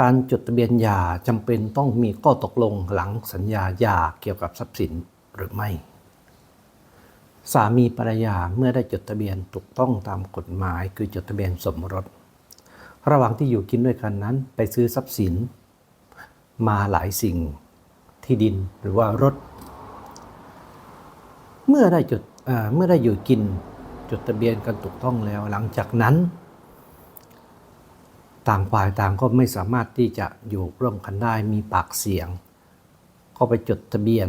การจดทะเบียนหย่าจำเป็นต้องมีข้อตกลงหลังสัญญาหย่าเกี่ยวกับทรัพย์สินหรือไม่ สามีภรรยาเมื่อได้จดทะเบียนถูกต้องตามกฎหมายคือจดทะเบียนสมรส ระหว่างที่อยู่กินด้วยกันนั้น ไปซื้อทรัพย์สิน มาหลายสิ่งที่ดินหรือว่ารถ เมื่อได้จดเอ่อเมื่อได้อยู่กินจดทะเบียนกันถูกต้องแล้ว หลังจากนั้น ต่างฝ่ายต่างก็ไม่สามารถที่จะอยู่ร่วมกันได้มีปากเสียง ก็ไปจดทะเบียน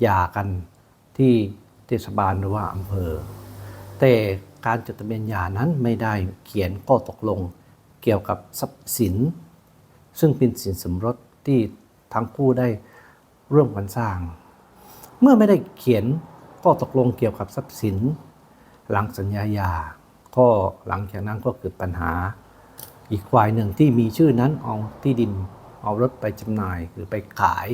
หย่ากันที่เทศบาลหรือว่าอำเภอ แต่การจดทะเบียนหย่านั้นไม่ได้เขียนข้อตกลงเกี่ยวกับทรัพย์สิน ซึ่งเป็นสินสมรสที่ทั้งคู่ได้ร่วมกันสร้าง เมื่อไม่ได้เขียนข้อตกลงเกี่ยวกับทรัพย์สิน หลังสัญญาหย่าก็หลังจากนั้นก็เกิดปัญหา อีกฝ่ายหนึ่งที่มีชื่อนั้นเอาที่ดินเอารถไปจำหน่ายหรือไปขาย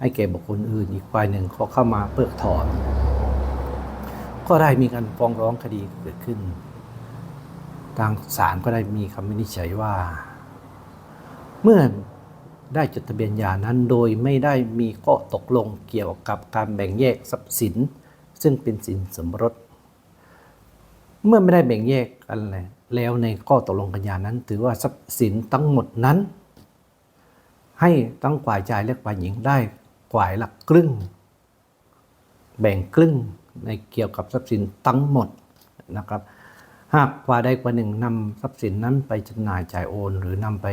ให้แก่บุคคลอื่น อีกฝ่ายหนึ่งเขาเข้ามาเพิกถอน ก็ได้มีการฟ้องร้องคดีเกิดขึ้น ทางศาลก็ได้มีคำวินิจฉัยว่า เมื่อได้จดทะเบียนหย่านั้นโดยไม่ได้มีข้อตกลงเกี่ยวกับการแบ่งแยกทรัพย์สิน ซึ่งเป็นสินสมรส เมื่อไม่ได้แบ่งแยกกันเลย แล้วในข้อตกลงกันยานั้น ถือว่าทรัพย์สินทั้งหมดนั้น ให้ทั้งฝ่ายชายและฝ่ายหญิงได้ฝ่ายละครึ่ง แบ่งครึ่งในเกี่ยวกับทรัพย์สินทั้งหมดนะครับ หากฝ่ายใดฝ่ายหนึ่งนำทรัพย์สินนั้นไปจำหน่ายจ่ายโอน หรือนำไป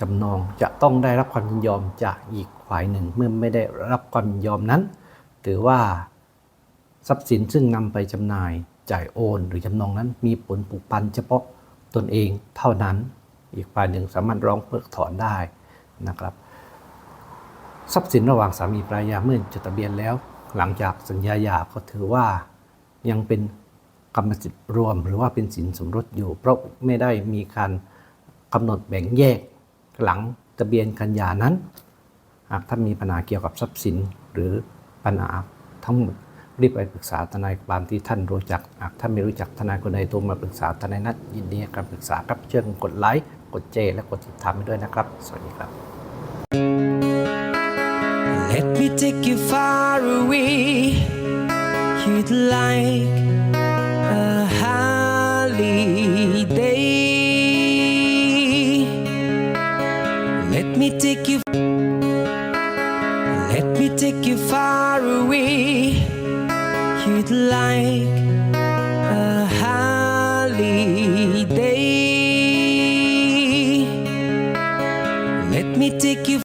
จำนองจะต้องได้รับความยินยอมจากอีกฝ่ายหนึ่งเมื่อไม่ได้รับความยินยอมนั้น ถือว่า ทรัพย์สินซึ่งนำไปจำหน่ายจ่ายโอน หรือจำนองนั้นมีผลผูกพันเฉพาะตนเองเท่านั้น อีกฝ่ายหนึ่งสามารถร้องเพิกถอนได้นะครับทรัพย์สินระหว่างสามีภรรยาเมื่อจดทะเบียนแล้ว หลังจากสัญญาหย่าก็ถือว่ายังเป็นกรรมสิทธิ์รวม หรือว่าเป็นสินสมรสอยู่ เพราะไม่ได้มีการกำหนดแบ่งแยกหลังทะเบียนกันหย่านั้น หากท่านมีปัญหาเกี่ยวกับทรัพย์สินหรือปัญหาทั้งหมด รีบไปปรึกษาทนายความที่ท่านรู้จัก หากท่านไม่รู้จักทนายคนใดโทรมาปรึกษาทนายนัดยินดีให้การปรึกษาครับเชิญกดไลค์กดเจและกดติดตามไปด้วยนะครับ สวัสดีครับ Let me take you far away. You'd like a holiday. Let me take you. Let me take you far away. Me take you.